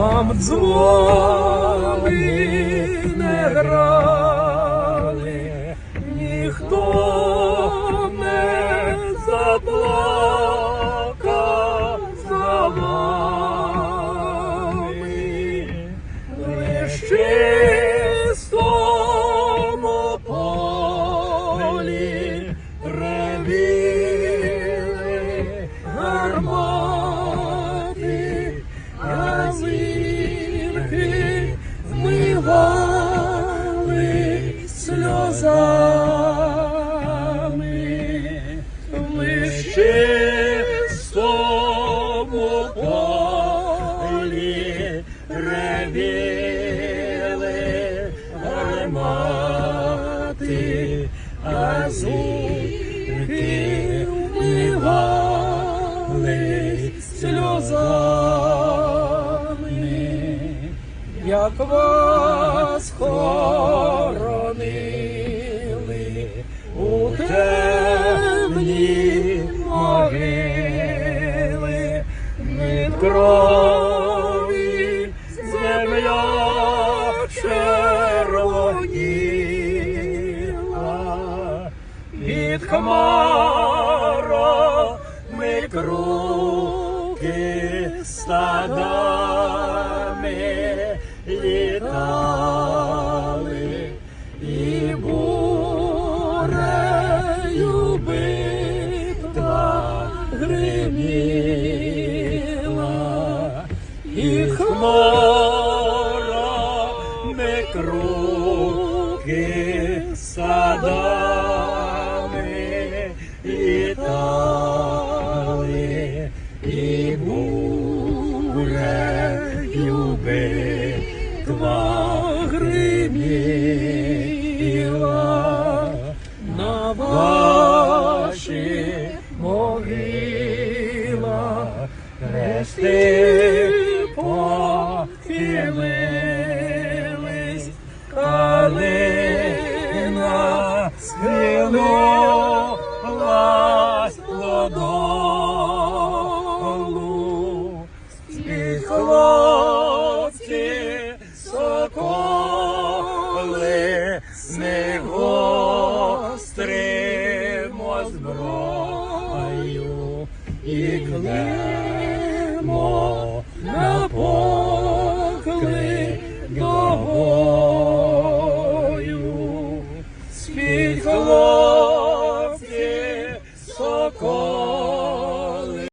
вам дзвони не грали, ніхто не заплакав за вами, газинки вмивали сльозами, лиш чистому полі ревіли гармати, газинки вмивали сльозами, як вас хоронили у темні могили, від крові земля червоніла, від хмарами круки стадами літали і бурею битва гриміла, і хмарами круки садами і бурею битва гриміла на ваші могила. Хрести похилились, калина схилилась додолу, зброю і климо на поклик до бою. Спіть холод.